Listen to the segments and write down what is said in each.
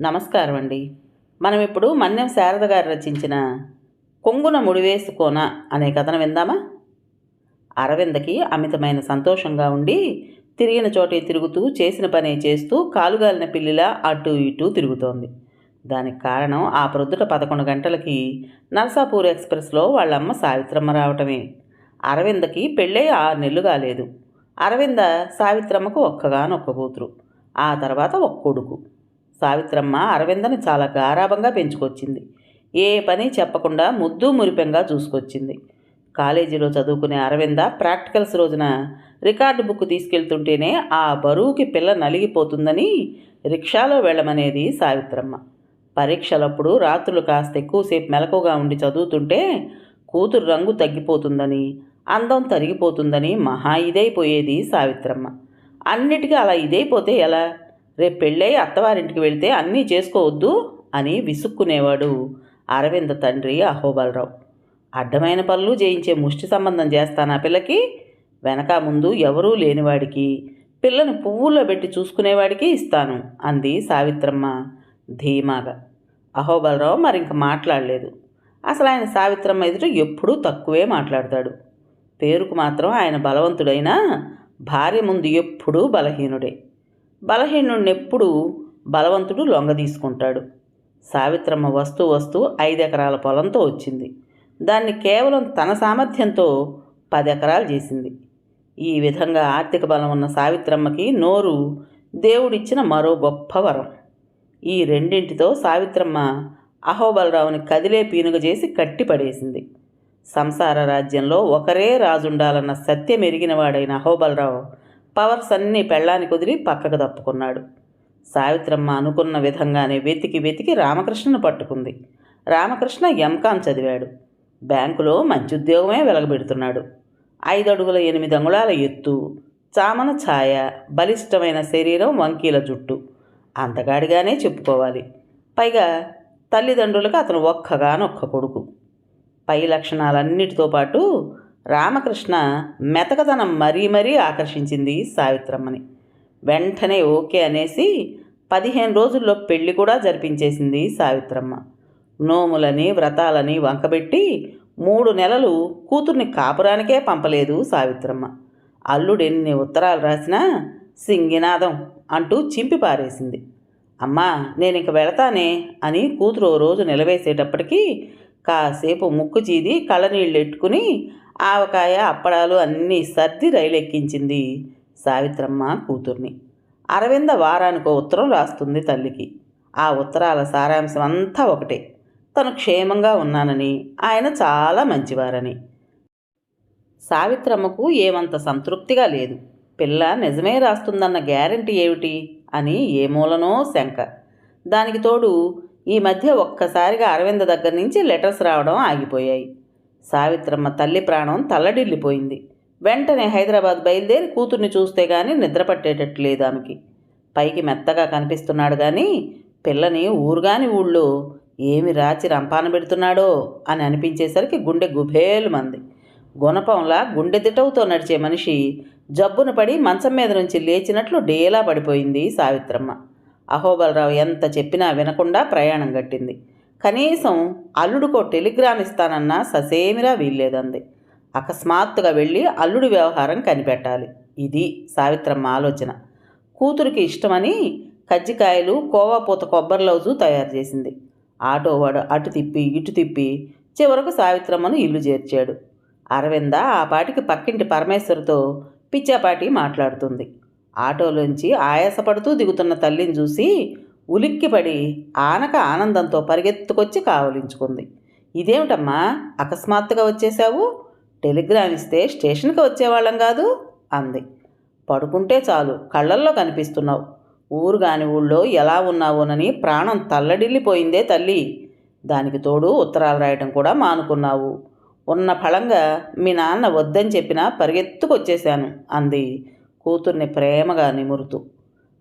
నమస్కారం అండి మనం ఇప్పుడు మన్యం శారద గారు రచించిన కొంగున ముడివేసుకోన అనే కథను విందామా? అరవిందకి అమితమైన సంతోషంగా ఉండి తిరిగిన చోటే తిరుగుతూ చేసిన పనే చేస్తూ కాలుగాలిన పిల్లిలా అటు ఇటు తిరుగుతోంది. దానికి కారణం ఆ ప్రొద్దుట పదకొండు గంటలకి నర్సాపూర్ ఎక్స్ప్రెస్లో వాళ్ళమ్మ సావిత్రమ్మ రావటమే. అరవిందకి పెళ్ళై ఆరు నెలలు కాలేదు. అరవింద సావిత్రమ్మకు ఒక్కగానొక్క కూతురు. ఆ తర్వాత ఒక్క కొడుకు. సావిత్రమ్మ అరవిందని చాలా గారాభంగా పెంచుకొచ్చింది. ఏ పని చెప్పకుండా ముద్దు మురిపెంగా చూసుకొచ్చింది. కాలేజీలో చదువుకునే అరవింద ప్రాక్టికల్స్ రోజున రికార్డు బుక్ తీసుకెళ్తుంటేనే ఆ బరువుకి పిల్ల నలిగిపోతుందని రిక్షాలో వెళ్ళమనేది సావిత్రమ్మ. పరీక్షలప్పుడు రాత్రులు కాస్త ఎక్కువసేపు మెలకుగా ఉండి చదువుతుంటే కూతురు రంగు తగ్గిపోతుందని అందం తరిగిపోతుందని మహా ఇదైపోయేది సావిత్రమ్మ. అన్నిటికీ అలా ఇదైపోతే ఎలా? రేపు పెళ్ళై అత్తవారింటికి వెళ్తే అన్నీ చేసుకోవద్దు అని విసుక్కునేవాడు అరవింద తండ్రి అహోబలరావు. అడ్డమైన పనులు చేయించే ముష్టి సంబంధం చేస్తానా పిల్లకి? వెనక ముందు ఎవరూ లేనివాడికి. పిల్లని పువ్వుల్లో పెట్టి చూసుకునేవాడికి ఇస్తాను అంది సావిత్రమ్మ ధీమాగా. అహోబలరావు మరింక మాట్లాడలేదు. అసలు ఆయన సావిత్రమ్మ ఎదుట ఎప్పుడూ తక్కువే మాట్లాడతాడు. పేరుకు మాత్రం ఆయన బలవంతుడైనా భార్య ముందు ఎప్పుడూ బలహీనుడే. బలహీనుణ్ణెప్పుడు బలవంతుడు లొంగ తీసుకుంటాడు. సావిత్రమ్మ వస్తూ వస్తూ ఐదు ఎకరాల పొలంతో వచ్చింది. దాన్ని కేవలం తన సామర్థ్యంతో పది ఎకరాలు చేసింది. ఈ విధంగా ఆర్థిక బలం ఉన్న సావిత్రమ్మకి నోరు దేవుడిచ్చిన మరో గొప్ప వరం. ఈ రెండింటితో సావిత్రమ్మ అహోబలరావుని కదిలే పీనుగ చేసి కట్టిపడేసింది. సంసార రాజ్యంలో ఒకరే రాజుండాలన్న సత్యం ఎరిగినవాడైన అహోబలరావు పవర్స్ అన్నీ పెళ్ళానికి వదిలి పక్కకు తప్పుకున్నాడు. సావిత్రమ్మ అనుకున్న విధంగానే వెతికి వెతికి రామకృష్ణను పట్టుకుంది. రామకృష్ణ ఎంకాం చదివాడు. బ్యాంకులో మంచి ఉద్యోగమే వెలగబెడుతున్నాడు. ఐదు అడుగుల ఎనిమిది అంగుళాల ఎత్తు చామన ఛాయ బలిష్టమైన శరీరం వంకీల జుట్టు. అంతగాడిగానే చెప్పుకోవాలి. పైగా తల్లిదండ్రులకు అతను ఒక్కగానొక్క కొడుకు. పై లక్షణాలన్నిటితో పాటు రామకృష్ణ మెతకదనం మరీ మరీ ఆకర్షించింది సావిత్రమ్మని. వెంటనే ఓకే అనేసి పదిహేను రోజుల్లో పెళ్ళి కూడా జరిపించేసింది సావిత్రమ్మ. నోములని వ్రతాలని వంకబెట్టి మూడు నెలలు కూతుర్ని కాపురానికే పంపలేదు సావిత్రమ్మ. అల్లుడెన్ని ఉత్తరాలు రాసినా సింగినాదం అంటూ చింపి పారేసింది. అమ్మా నేను ఇంక వెళతానే అని కూతురు రోజు నిలవేసేటప్పటికీ కాసేపు ముక్కు చీది కళ్ళనీళ్ళు ఎట్టుకుని ఆవకాయ అప్పడాలు అన్నీ సర్ది రైలు ఎక్కించింది సావిత్రమ్మ కూతుర్ని. అరవింద వారానికో ఉత్తరం రాస్తుంది తల్లికి. ఆ ఉత్తరాల సారాంశం అంతా ఒకటే. తను క్షేమంగా ఉన్నానని ఆయన చాలా మంచివారని. సావిత్రమ్మకు ఏమంత సంతృప్తిగా లేదు. పిల్ల నిజమే రాస్తుందన్న గ్యారంటీ ఏమిటి? అని ఏ మూలనో శంక. దానికి తోడు ఈ మధ్య ఒక్కసారిగా అరవింద దగ్గర నుంచి లెటర్స్ రావడం ఆగిపోయాయి. సావిత్రమ్మ తల్లి ప్రాణం తల్లడిల్లిపోయింది. వెంటనే హైదరాబాద్ బయలుదేరి కూతుర్ని చూస్తే గాని నిద్ర పట్టేటట్టు లేదు ఆమెకి. పైకి మెత్తగా కనిపిస్తున్నాడు కానీ పిల్లని ఊరుగాని ఊళ్ళో ఏమి రాచి రంపాన పెడుతున్నాడో అని అనిపించేసరికి గుండె గుభేలు మంది గుణపంలా గుండె దిటవుతో నడిచే మనిషి జబ్బున పడి మంచం మీద నుంచి లేచినట్లు డేలా పడిపోయింది సావిత్రమ్మ. అహోబలరావు ఎంత చెప్పినా వినకుండా ప్రయాణం గట్టింది. కనీసం అల్లుడుకో టెలిగ్రామ్ ఇస్తానన్నా ససేమిరా వీల్లేదంది. అకస్మాత్తుగా వెళ్ళి అల్లుడి వ్యవహారం కనిపెట్టాలి. ఇది సావిత్రమ్మ ఆలోచన. కూతురికి ఇష్టమని కజ్జికాయలు కోవాపూత కొబ్బరి లౌజు తయారు చేసింది. ఆటోవాడు అటు తిప్పి ఇటు తిప్పి చివరకు సావిత్రమ్మను ఇల్లు చేర్చాడు. అరవింద ఆ పాటికి పక్కింటి పరమేశ్వరితో పిచ్చాపాటి మాట్లాడుతుంది. ఆటోలోంచి ఆయాసపడుతూ దిగుతున్న తల్లిని చూసి ఉలిక్కిపడి ఆనక ఆనందంతో పరిగెత్తుకొచ్చి కావలించుకుంది. ఇదేమిటమ్మా అకస్మాత్తుగా వచ్చేసావు టెలిగ్రామ్ ఇస్తే స్టేషన్కి వచ్చేవాళ్ళం కాదు? అంది. పడుకుంటే చాలు కళ్ళల్లో కనిపిస్తున్నావు. ఊరు కాని ఊళ్ళో ఎలా ఉన్నావోనని ప్రాణం తల్లడిల్లిపోయిందే తల్లి. దానికి తోడు ఉత్తరాలు రాయటం కూడా మానుకున్నావు. ఉన్న ఫలంగా మీ నాన్న వద్దని చెప్పినా పరిగెత్తుకొచ్చేశాను అంది కూతుర్ని ప్రేమగా నిమురుతూ.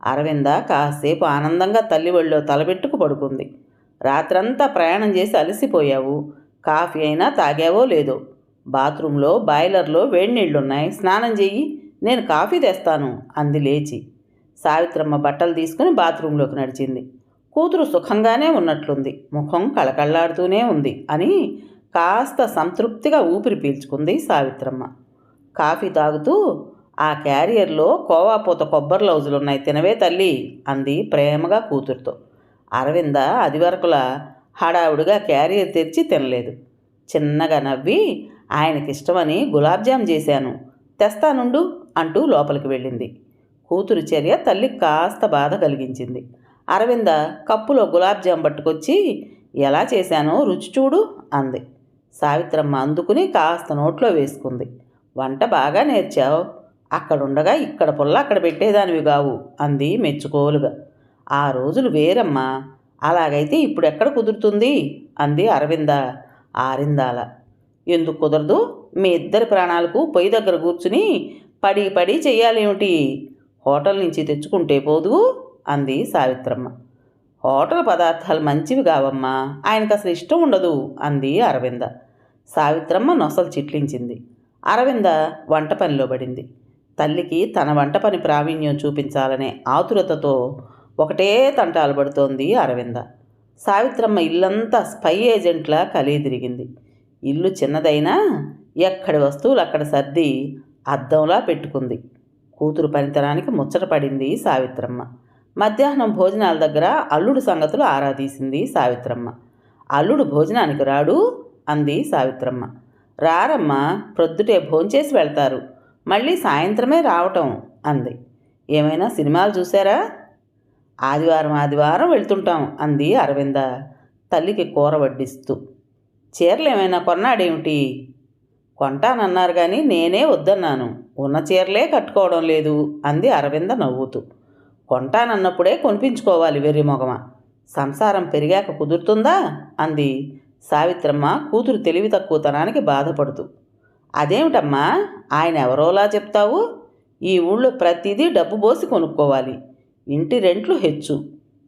అరవింద కాసేపు ఆనందంగా తల్లి ఒళ్ళో తలబెట్టుకు పడుకుంది. రాత్రంతా ప్రయాణం చేసి అలసిపోయావు. కాఫీ అయినా తాగావో లేదో? బాత్రూంలో బాయిలర్లో వేడి నీళ్ళున్నాయి స్నానం చెయ్యి. నేను కాఫీ తెస్తాను అంది లేచి. సావిత్రమ్మ బట్టలు తీసుకుని బాత్రూంలోకి నడిచింది. కూతురు సుఖంగానే ఉన్నట్లుంది. ముఖం కళకళ్ళాడుతూనే ఉంది అని కాస్త సంతృప్తిగా ఊపిరి పీల్చుకుంది సావిత్రమ్మ. కాఫీ తాగుతూ ఆ క్యారియర్లో కోవాపూత కొబ్బరి లౌజులు ఉన్నాయి తినవే తల్లి అంది ప్రేమగా కూతురుతో. అరవింద అది వరకులా హడావుడిగా క్యారియర్ తెరిచి తినలేదు. చిన్నగా నవ్వి ఆయనకిష్టమని గులాబ్జామ్ చేశాను తెస్తానుండు అంటూ లోపలికి వెళ్ళింది. కూతురు చర్య తల్లి కాస్త బాధ కలిగించింది. అరవింద కప్పులో గులాబ్జామ్ పట్టుకొచ్చి ఎలా చేశానో రుచి చూడు అంది. సావిత్రమ్మ అందుకుని కాస్త నోట్లో వేసుకుంది. వంట బాగా నేర్చావు? అక్కడుండగా ఇక్కడ పుల్ల అక్కడ పెట్టేదానివి కావు అంది మెచ్చుకోలుగా. ఆ రోజులు వేరమ్మా. అలాగైతే ఇప్పుడు ఎక్కడ కుదురుతుంది? అంది అరవింద ఆరిందాల. ఎందుకు కుదరదు? మీ ఇద్దరి ప్రాణాలకు పొయ్యి దగ్గర కూర్చుని పడి పడి చెయ్యాలేమిటి? హోటల్ నుంచి తెచ్చుకుంటే పోదు అంది సావిత్రమ్మ. హోటల్ పదార్థాలు మంచివి కావమ్మా. ఆయనకు అసలు ఇష్టం ఉండదు అంది అరవింద. సావిత్రమ్మ నొసలు చిట్లించింది. అరవింద వంట పనిలో పడింది. తల్లికి తన వంట పని ప్రావీణ్యం చూపించాలనే ఆతురతతో ఒకటే తంటాలు పడుతోంది అరవింద. సావిత్రమ్మ ఇల్లంతా స్పై ఏజెంట్లా కలిగి తిరిగింది ఇల్లు చిన్నదైనా ఎక్కడి వస్తువులు అక్కడ సర్ది అద్దంలా పెట్టుకుంది. కూతురు పనితనానికి ముచ్చట పడింది సావిత్రమ్మ. మధ్యాహ్నం భోజనాల దగ్గర అల్లుడు సంగతులు ఆరాధీసింది సావిత్రమ్మ. అల్లుడు భోజనానికి రాడు అంది సావిత్రమ్మ. రారమ్మ ప్రొద్దుటే భోంచేసి వెళ్తారు. మళ్ళీ సాయంత్రమే రావటం అంది. ఏమైనా సినిమాలు చూసారా ఆదివారం ఆదివారం వెళ్తుంటాం అంది అరవింద తల్లికి కూర వడ్డిస్తూ. చీరలు ఏమైనా కొన్నాడేమిటి? కొంటానన్నారు కానీ నేనే వద్దన్నాను. ఉన్న చీరలే కట్టుకోవడం లేదు అంది అరవింద నవ్వుతూ. కొంటానన్నప్పుడే కొనిపించుకోవాలి వెర్రి మొగమ. సంసారం పెరిగాక కుదురుతుందా? అంది సావిత్రమ్మ కూతురు తెలివి తక్కువతనానికి బాధపడుతూ. అదేమిటమ్మా? ఆయన ఎవరోలా చెప్తావు? ఈ ఊళ్ళో ప్రతిదీ డబ్బు పోసి కొనుక్కోవాలి. ఇంటి రెంట్లు హెచ్చు.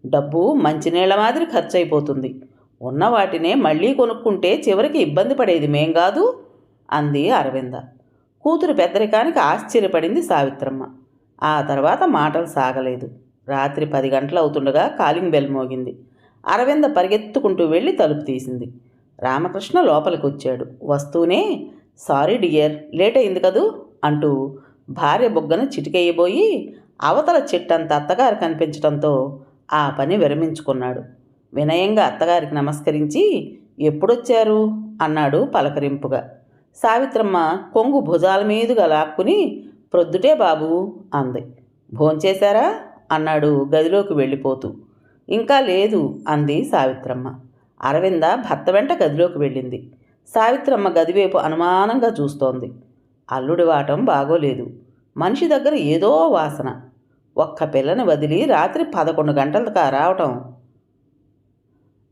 డబ్బు మంచినీళ్ళ మాదిరి ఖర్చు అయిపోతుంది ఉన్న వాటినే మళ్ళీ కొనుక్కుంటే చివరికి ఇబ్బంది పడేది మేం కాదు? అంది అరవింద. కూతురు పెద్దరికానికి ఆశ్చర్యపడింది సావిత్రమ్మ. ఆ తర్వాత మాటలు సాగలేదు. రాత్రి పది గంటలు అవుతుండగా కాలింగ్ బెల్ మోగింది. అరవింద పరిగెత్తుకుంటూ వెళ్ళి తలుపు తీసింది. రామకృష్ణ లోపలికి వచ్చాడు వస్తూనే సారీ డియర్ లేట్ అయింది కదూ? అంటూ భార్య బొగ్గను చిటికేయబోయి అవతల చెట్టంత అత్తగారు కనిపించడంతో ఆ పని విరమించుకున్నాడు. వినయంగా అత్తగారికి నమస్కరించి ఎప్పుడొచ్చారు? అన్నాడు పలకరింపుగా. సావిత్రమ్మ కొంగు భుజాల మీదుగా లాక్కుని ప్రొద్దుటే బాబు అంది. భోంచేశారా అన్నాడు గదిలోకి వెళ్ళిపోతూ. ఇంకా లేదు అంది సావిత్రమ్మ. అరవింద భర్త వెంట గదిలోకి వెళ్ళింది. సావిత్రమ్మ గదివైపు అనుమానంగా చూస్తోంది. అల్లుడి వాటం బాగోలేదు. మనిషి దగ్గర ఏదో వాసన. ఒక్క పిల్లని వదిలి రాత్రి పదకొండు గంటలకా రావటం.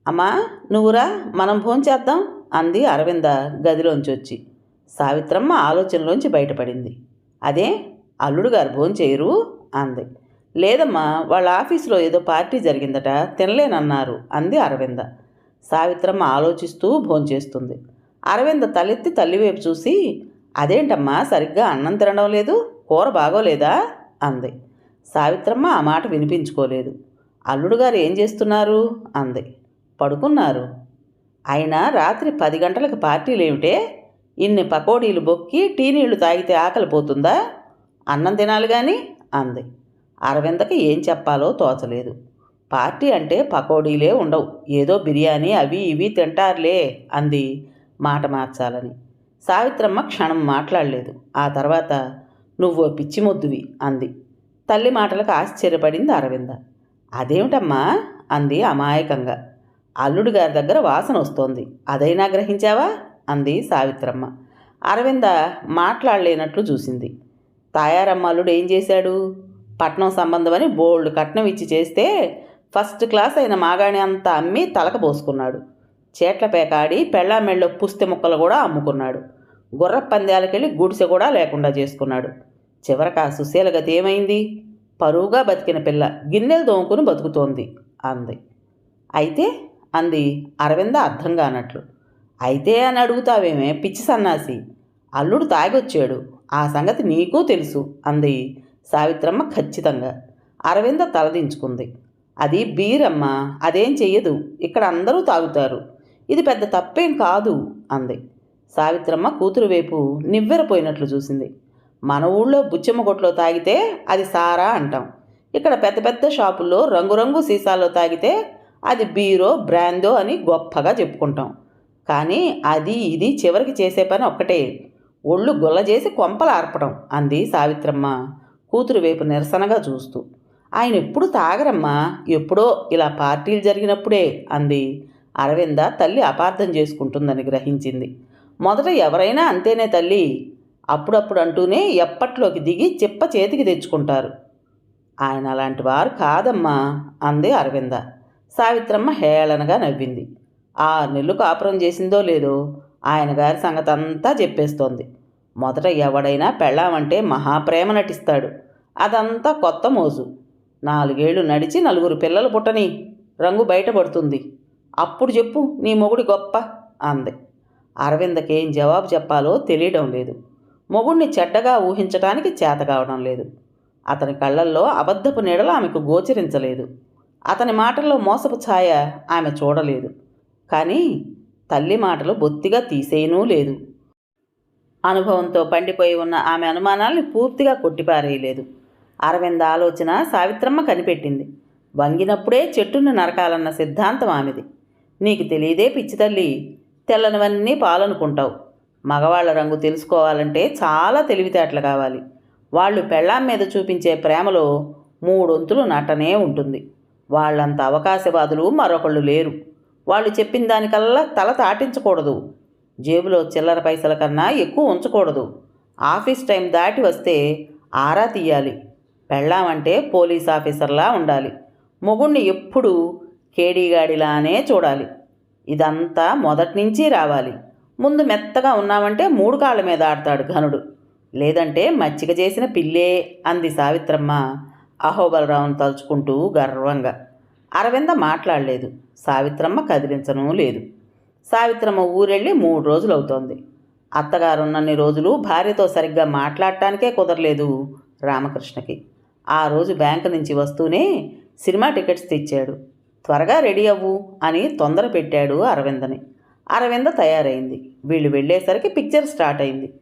అమ్మా నువ్వురా మనం భోంచేద్దాం అంది అరవింద గదిలోంచి వచ్చి సావిత్రమ్మ ఆలోచనలోంచి బయటపడింది. అదే అల్లుడు గారు భోంచేయరు అంది. లేదమ్మా వాళ్ళ ఆఫీసులో ఏదో పార్టీ జరిగిందట తినలేనన్నారు అంది అరవింద. సావిత్రమ్మ ఆలోచిస్తూ భోంచేస్తుంది అరవింద తలెత్తి తల్లివైపు చూసి అదేంటమ్మా సరిగ్గా అన్నం తినడం లేదు కూర బాగోలేదా? అంది. సావిత్రమ్మ ఆ మాట వినిపించుకోలేదు. అల్లుడు గారు ఏం చేస్తున్నారు? అంది. పడుకున్నారు. అయినా రాత్రి పది గంటలకు పార్టీలేమిటే ఇన్ని పకోడీలు బొక్కి టీ నీళ్ళు తాగితే ఆకలి పోతుందా? అన్నం తినాలి కానీ అంది. అరవిందకి ఏం చెప్పాలో తోచలేదు. పార్టీ అంటే పకోడీలే ఉండవు. ఏదో బిర్యానీ అవి ఇవి తింటారులే అంది. మాట మార్చాలని. సావిత్రమ్మ క్షణం మాట్లాడలేదు. ఆ తర్వాత నువ్వు పిచ్చి మొద్దువి అంది. తల్లి మాటలకు ఆశ్చర్యపడింది అరవింద. అదేమిటమ్మా? అంది అమాయకంగా. అల్లుడు గారి దగ్గర వాసన వస్తోంది. అదైనా గ్రహించావా? అంది సావిత్రమ్మ. అరవింద మాట్లాడలేనట్లు చూసింది. తాయారమ్మ అల్లుడు ఏం చేశాడు? పట్నం సంబంధమని బోల్డ్ కట్నం ఇచ్చి చేస్తే ఫస్ట్ క్లాస్ అయిన మాగాణి అంతా అమ్మి తలక పోసుకున్నాడు. చేట్ల పేకాడి పెళ్ళామెళ్ళో పుస్తె ముక్కలు కూడా అమ్ముకున్నాడు. గుర్ర పందాలకెళ్ళి గుడిసె కూడా లేకుండా చేసుకున్నాడు. చివరికి ఆ సుశీల గతి ఏమైంది? పరువుగా బతికిన పిల్ల గిన్నెలు దోముకుని బతుకుతోంది అంది. అయితే? అంది అరవింద అర్థం కానట్లు అయితే అని అడుగుతావేమే పిచ్చి సన్నాసి? అల్లుడు తాగొచ్చాడు. ఆ సంగతి నీకు తెలుసు అంది సావిత్రమ్మ ఖచ్చితంగా. అరవింద తలదించుకుంది. అది బీరమ్మా అదేం చెయ్యదు. ఇక్కడ అందరూ తాగుతారు. ఇది పెద్ద తప్పేం కాదు అంది. సావిత్రమ్మ కూతురు వైపు నివ్వెరపోయినట్లు చూసింది. మన ఊళ్ళో బుచ్చమ్మ కొట్లో తాగితే అది సారా అంటాం. ఇక్కడ పెద్ద పెద్ద షాపుల్లో రంగురంగు సీసాల్లో తాగితే అది బీరో బ్రాందో అని గొప్పగా చెప్పుకుంటాం. కానీ అది ఇది చివరికి చేసే పని ఒక్కటే. ఒళ్ళు గుల్ల చేసి కొంపలు ఆర్పడం అంది సావిత్రమ్మ కూతురు వైపు నిరసనగా చూస్తూ. ఆయన ఎప్పుడు తాగరమ్మా? ఎప్పుడో ఇలా పార్టీలు జరిగినప్పుడే అంది అరవింద తల్లి అపార్థం చేసుకుంటుందని గ్రహించింది. మొదట ఎవరైనా అంతేనే తల్లి. అప్పుడప్పుడు అంటూనే ఎప్పట్లోకి దిగి చిప్ప చేతికి తెచ్చుకుంటారు. ఆయన అలాంటి వారు కాదమ్మా అంది అరవింద. సావిత్రమ్మ హేళనగా నవ్వింది. ఆ నెల్లు కాపురం చేసిందో లేదో ఆయన గారి సంగతి అంతా చెప్పేస్తోంది. మొదట ఎవడైనా పెళ్ళామంటే మహాప్రేమ నటిస్తాడు. అదంతా కొత్త మోజు. నాలుగేళ్ళు నడిచి నలుగురు పిల్లలు పుట్టని రంగు బయటపడుతుంది. అప్పుడు చెప్పు నీ మొగుడి గొప్ప అంది. అరవిందకి ఏం జవాబు చెప్పాలో తెలియడం లేదు. మొగుడిని చెడ్డగా ఊహించటానికి చేత కావడం లేదు. అతని కళ్ళల్లో అబద్ధపు నీడలు ఆమెకు గోచరించలేదు. అతని మాటల్లో మోసపు ఛాయ ఆమె చూడలేదు. కానీ తల్లి మాటలు బొత్తిగా తీసేయనూ లేదు. అనుభవంతో పండిపోయి ఉన్న ఆమె అనుమానాల్ని పూర్తిగా కొట్టిపారేయలేదు. అరవింద ఆలోచన సావిత్రమ్మ కనిపెట్టింది. వంగినప్పుడే చెట్టును నరకాలన్న సిద్ధాంతం ఆమెది. నీకు తెలియదే పిచ్చి తల్లి. తెల్లనివన్నీ పాలనుకుంటావు. మగవాళ్ళ రంగు తెలుసుకోవాలంటే చాలా తెలివితేటలు కావాలి. వాళ్ళు పెళ్ళాం మీద చూపించే ప్రేమలో మూడొంతులు నటనే ఉంటుంది. వాళ్ళంత అవకాశవాదులు మరొకళ్ళు లేరు. వాళ్ళు చెప్పిన దానికల్లా తల తాటించకూడదు. జేబులో చిల్లర పైసల కన్నా ఎక్కువ ఉంచకూడదు. ఆఫీస్ టైం దాటి వస్తే ఆరా తీయాలి. పెళ్ళామంటే పోలీస్ ఆఫీసర్లా ఉండాలి. మొగుణ్ణి ఎప్పుడూ కేడీగాడిలానే చూడాలి. ఇదంతా మొదటి నుంచి రావాలి. ముందు మెత్తగా ఉన్నామంటే మూడు కాళ్ళ మీద ఆడతాడు ఘనుడు. లేదంటే మచ్చిక చేసిన పిల్లే అంది సావిత్రమ్మ అహోబలరావును తలుచుకుంటూ గర్వంగా. అరవింద మాట్లాడలేదు. సావిత్రమ్మ కదిలించను లేదు. సావిత్రమ్మ ఊరెళ్ళి మూడు రోజులు అవుతోంది అత్తగారున్నన్ని రోజులు భార్యతో సరిగ్గా మాట్లాడటానికే కుదరలేదు రామకృష్ణకి. ఆ రోజు బ్యాంకు నుంచి వస్తూనే సినిమా టికెట్స్ తెచ్చాడు. త్వరగా రెడీ అవ్వు అని తొందర పెట్టాడు అరవిందని. అరవింద తయారైంది. వీళ్ళు వెళ్ళేసరికి పిక్చర్ స్టార్ట్ అయింది.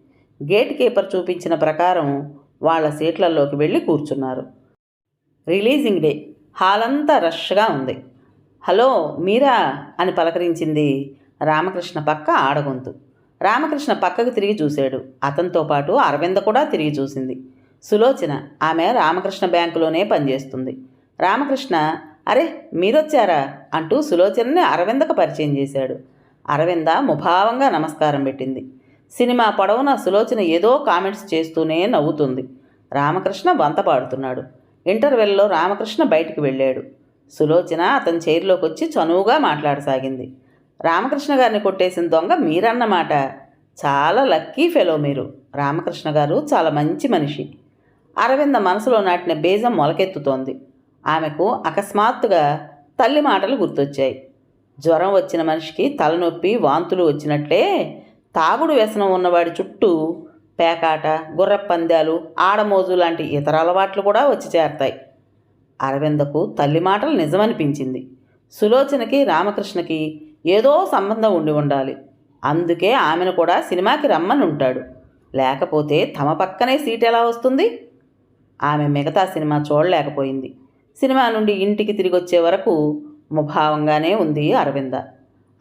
గేట్ కీపర్ చూపించిన ప్రకారం వాళ్ళ సీట్లలోకి వెళ్ళి కూర్చున్నారు. Releasing day. హాల్ అంతా రష్గా ఉంది. హలో మీరా అని పలకరించింది రామకృష్ణ పక్క ఆడగొంతు. రామకృష్ణ పక్కకు తిరిగి చూశాడు. అతనితో పాటు అరవింద కూడా తిరిగి చూసింది. సులోచన. ఆమె రామకృష్ణ బ్యాంకులోనే పనిచేస్తుంది. రామకృష్ణ అరే మీరొచ్చారా? అంటూ సులోచనని అరవిందకు పరిచయం చేశాడు. అరవింద ముభావంగా నమస్కారం పెట్టింది. సినిమా పొడవున సులోచన ఏదో కామెంట్స్ చేస్తూనే నవ్వుతుంది. రామకృష్ణ వంత పాడుతున్నాడు. ఇంటర్వెల్లో రామకృష్ణ బయటికి వెళ్ళాడు. సులోచన అతని చైర్లోకి వచ్చి చనువుగా మాట్లాడసాగింది. రామకృష్ణ గారిని కొట్టేసిన దొంగ మీరన్నమాట. చాలా లక్కీ ఫెలో మీరు. రామకృష్ణ గారు చాలా మంచి మనిషి. అరవింద మనసులో నాటిన బీజం మొలకెత్తుతోంది. ఆమెకు అకస్మాత్తుగా తల్లి మాటలు గుర్తొచ్చాయి. జ్వరం వచ్చిన మనిషికి తలనొప్పి వాంతులు వచ్చినట్లే తాగుడు వ్యసనం ఉన్నవాడి చుట్టూ పేకాట గుర్రపందాలు ఆడమోజు లాంటి ఇతర అలవాట్లు కూడా వచ్చి చేరతాయి. అరవిందకు తల్లి మాటలు నిజమనిపించింది. సులోచనకి రామకృష్ణకి ఏదో సంబంధం ఉండి ఉండాలి. అందుకే ఆమెను కూడా సినిమాకి రమ్మని ఉంటాడు. లేకపోతే తమ పక్కనే సీట్ ఎలా వస్తుంది? ఆమె మిగతా సినిమా చూడలేకపోయింది. సినిమా నుండి ఇంటికి తిరిగి వచ్చే వరకు ముభావంగానే ఉంది అరవింద.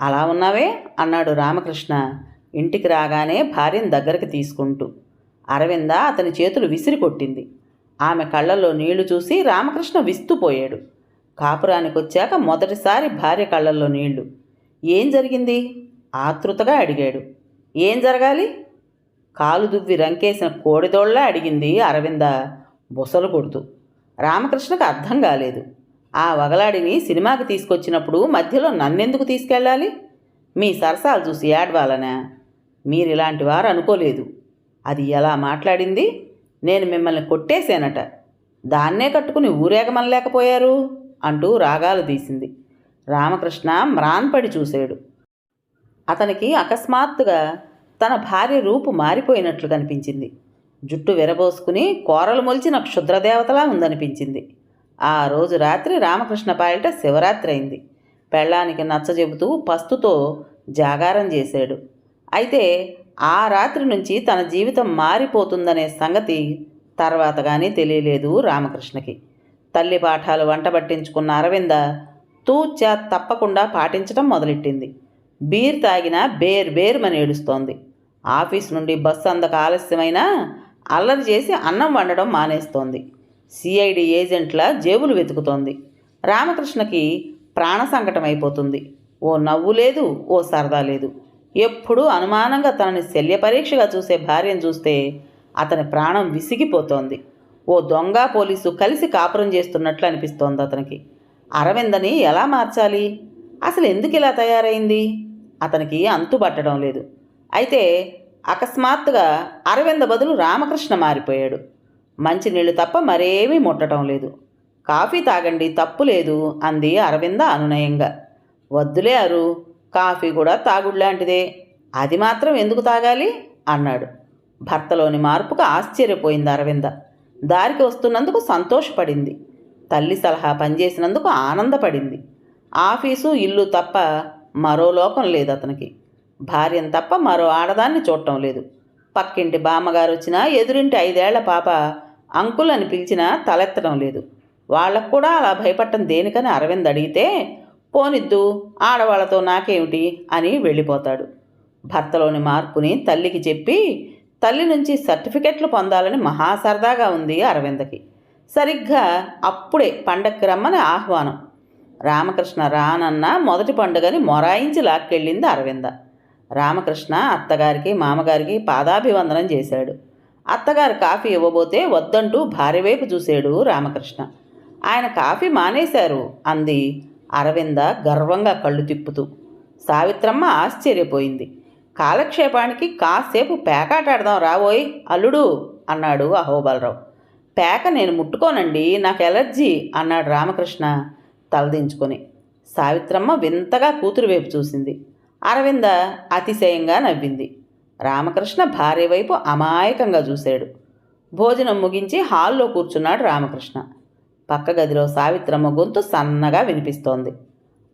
అలా ఉన్నావే? అన్నాడు రామకృష్ణ. ఇంటికి రాగానే భార్యను దగ్గరికి తీసుకుంటూ. అరవింద అతని చేతులు విసిరి కొట్టింది. ఆమె కళ్ళల్లో నీళ్ళు చూసి రామకృష్ణ విస్తుపోయాడు. కాపురానికి వచ్చాక మొదటిసారి భార్య కళ్ళల్లో నీళ్ళు. ఏం జరిగింది? ఆతృతగా అడిగాడు. ఏం జరగాలి? కాలు దువ్వి రంకేసిన కోడిదోళ్ళ అడిగింది అరవింద. బుసలు కొడుతూ రామకృష్ణకు అర్థం కాలేదు. ఆ వగలాడిని సినిమాకి తీసుకొచ్చినప్పుడు మధ్యలో నన్నెందుకు తీసుకెళ్ళాలి? మీ సరసాలు చూసి ఏడవాలనా? మీరు ఇలాంటి వారు అనుకోలేదు. అది ఎలా మాట్లాడింది? నేను మిమ్మల్ని కొట్టేశానట. దాన్నే కట్టుకుని ఊరేగమనలేకపోయారు? అంటూ రాగాలు తీసింది. రామకృష్ణ మ్రాన్పడి చూశాడు. అతనికి అకస్మాత్తుగా తన భార్య రూపు మారిపోయినట్లు కనిపించింది. జుట్టు విరబోసుకుని కోరలు మొలిచిన క్షుద్రదేవతలా ఉందనిపించింది. ఆ రోజు రాత్రి రామకృష్ణ పాలిట శివరాత్రి అయింది. పెళ్ళానికి నచ్చజెబుతూ పస్తుతో జాగారం చేశాడు. అయితే ఆ రాత్రి నుంచి తన జీవితం మారిపోతుందనే సంగతి తర్వాత కానీ తెలియలేదు రామకృష్ణకి. తల్లి పాఠాలు వంట పట్టించుకున్న అరవింద తూచా తప్పకుండా పాటించడం మొదలెట్టింది. బీర్ తాగినా బేర్ బేర్మని ఏడుస్తోంది. ఆఫీస్ నుండి బస్సు అందక ఆలస్యమైనా అల్లరి చేసి అన్నం వండడం మానేస్తోంది. సిఐడి ఏజెంట్ల జేబులు వెతుకుతోంది. రామకృష్ణకి ప్రాణ సంకటం అయిపోతుంది. ఓ నవ్వు లేదు ఓ సరదా లేదు. ఎప్పుడూ అనుమానంగా తనని శల్య పరీక్షగా చూసే భార్యను చూస్తే అతని ప్రాణం విసిగిపోతోంది. ఓ దొంగ పోలీసు కలిసి కాపురం చేస్తున్నట్లు అనిపిస్తోంది అతనికి. అరవిందని ఎలా మార్చాలి? అసలు ఎందుకు ఇలా తయారైంది? అతనికి అంతు పట్టడం లేదు. అయితే అకస్మాత్తుగా అరవింద బదులు రామకృష్ణ మారిపోయాడు. మంచినీళ్ళు తప్ప మరేమీ ముట్టడం లేదు. కాఫీ తాగండి తప్పు లేదు అంది అరవింద అనునయంగా. వద్దులే అరు కాఫీ కూడా తాగుడులాంటిదే అది మాత్రం ఎందుకు తాగాలి? అన్నాడు. భర్తలోని మార్పుకు ఆశ్చర్యపోయింది అరవింద. దారికి వస్తున్నందుకు సంతోషపడింది. తల్లి సలహా పనిచేసినందుకు ఆనందపడింది. ఆఫీసు ఇల్లు తప్ప మరో లోకం లేదు అతనికి భార్యను తప్ప మరో ఆడదాన్ని చూడటం లేదు. పక్కింటి బామ్మగారు వచ్చినా ఎదురింటి ఐదేళ్ళ పాప అంకుల్ అని పిలిచినా తలెత్తడం లేదు. వాళ్ళకు కూడా అలా భయపడటం దేనికని అరవింద్ అడిగితే పోనిద్దు ఆడవాళ్ళతో నాకేమిటి? అని వెళ్ళిపోతాడు. భర్తలోని మార్పుని తల్లికి చెప్పి తల్లి నుంచి సర్టిఫికెట్లు పొందాలని మహా సరదాగా ఉంది అరవిందకి. సరిగ్గా అప్పుడే పండక్కి రమ్మని ఆహ్వానం. రామకృష్ణ రానన్న మొదటి పండుగని మొరాయించి లాక్కెళ్ళింది అరవింద. రామకృష్ణ అత్తగారికి మామగారికి పాదాభివందనం చేశాడు. అత్తగారు కాఫీ ఇవ్వబోతే వద్దంటూ భార్య వైపు చూశాడు రామకృష్ణ. ఆయన కాఫీ మానేశారు అంది అరవింద గర్వంగా కళ్ళు తిప్పుతూ. సావిత్రమ్మ ఆశ్చర్యపోయింది. కాలక్షేపానికి కాసేపు పేకాటాడదాం రావోయ్ అల్లుడు అన్నాడు అహోబలరావు. పేక నేను ముట్టుకోనండి నాకు ఎలర్జీ అన్నాడు రామకృష్ణ తలదించుకొని. సావిత్రమ్మ వింతగా కూతురు వైపు చూసింది. అరవింద అతిశయంగా నవ్వింది. రామకృష్ణ భార్య వైపు అమాయకంగా చూశాడు. భోజనం ముగించి హాల్లో కూర్చున్నాడు రామకృష్ణ. పక్క గదిలో సావిత్రమ్మ గొంతు సన్నగా వినిపిస్తోంది.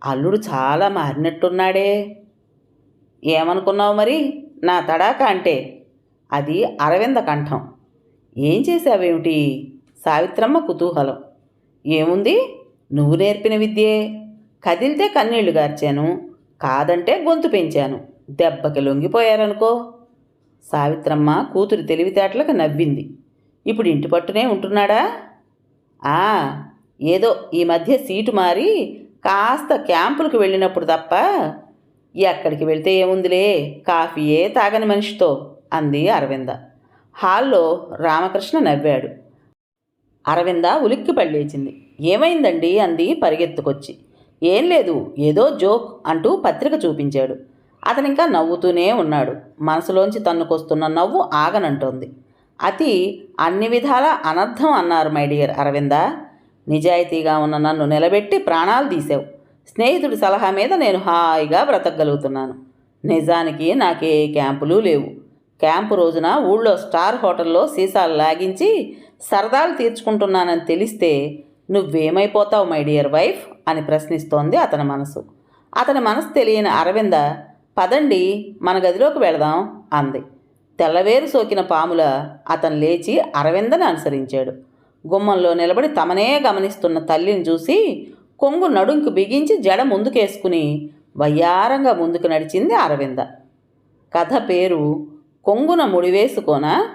అల్లుడు చాలా మారినట్టున్నాడే. ఏమనుకున్నావు మరి? నా తడాక అంటే? అది అరవింద కంఠం. ఏం చేశావేమిటి? సావిత్రమ్మ కుతూహలం. ఏముంది? నువ్వు నేర్పిన విద్యే. కదిలితే కన్నీళ్ళు గార్చాను. కాదంటే గొంతు పెంచాను. దెబ్బకి లొంగిపోయారనుకో. సావిత్రమ్మ కూతురు తెలివితేటలకు నవ్వింది. ఇప్పుడు ఇంటి పట్టునే ఉంటున్నాడా? ఆ ఏదో ఈ మధ్య సీటు మారి కాస్త క్యాంపులకు వెళ్ళినప్పుడు తప్ప ఎక్కడికి వెళ్తే ఏముందిలే? కాఫీయే తాగని మనిషితో అంది అరవింద. హాల్లో రామకృష్ణ నవ్వాడు. అరవింద ఉలిక్కి పళ్ళేచింది ఏమైందండి? అంది పరిగెత్తుకొచ్చి. ఏం లేదు ఏదో జోక్ అంటూ పత్రిక చూపించాడు. అతనింకా నవ్వుతూనే ఉన్నాడు. మనసులోంచి తన్నుకొస్తున్న నవ్వు ఆగనంటోంది. అతి అన్ని విధాల అనర్థం అన్నారు మై డియర్ అరవింద నిజాయితీగా ఉన్న నన్ను నిలబెట్టి ప్రాణాలు తీసావు స్నేహితుడి సలహా మీద నేను హాయిగా బ్రతకగలుగుతున్నాను. నిజానికి నాకే క్యాంపులు లేవు. క్యాంపు రోజున ఊళ్ళో స్టార్ హోటల్లో సీసాలు లాగించి సరదాలు తీర్చుకుంటున్నానని తెలిస్తే నువ్వేమైపోతావు మై డియర్ వైఫ్ అని ప్రశ్నిస్తోంది అతని మనసు. అతని మనసు తెలియని అరవింద పదండి మన గదిలోకి వెళదాం అంది. తెల్లవేరు సోకిన పాముల అతను లేచి అరవిందని అనుసరించాడు. గుమ్మంలో నిలబడి తమనే గమనిస్తున్న తల్లిని చూసి కొంగు నడుంకు బిగించి జడ ముందుకేసుకుని వయ్యారంగా ముందుకు నడిచింది అరవింద. కథ పేరు కొంగున ముడివేసుకోనా?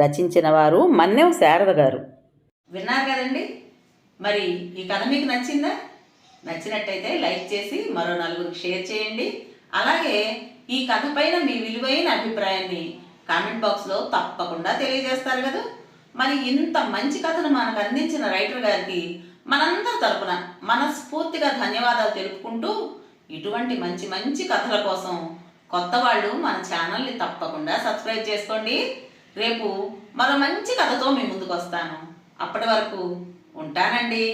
రచించిన వారు మన్నెం శారద గారు. విన్నారు కదండి? మరి ఈ కథ మీకు నచ్చిందా? నచ్చినట్టయితే లైక్ చేసి మరో నలుగురికి షేర్ చేయండి. అలాగే ఈ కథ పైన మీ విలువైన అభిప్రాయాన్ని కామెంట్ బాక్స్లో తప్పకుండా తెలియజేస్తారు కదా. మరి ఇంత మంచి కథను మనకు అందించిన రైటర్ గారికి మనందరి తరపున మనస్ఫూర్తిగా ధన్యవాదాలు తెలుపుకుంటూ ఇటువంటి మంచి మంచి కథల కోసం కొత్త వాళ్ళు మన ఛానల్ని తప్పకుండా సబ్స్క్రైబ్ చేసుకోండి. రేపు మరో మంచి కథతో మీ ముందుకు వస్తాను. అప్పటి వరకు ఉంటానండి.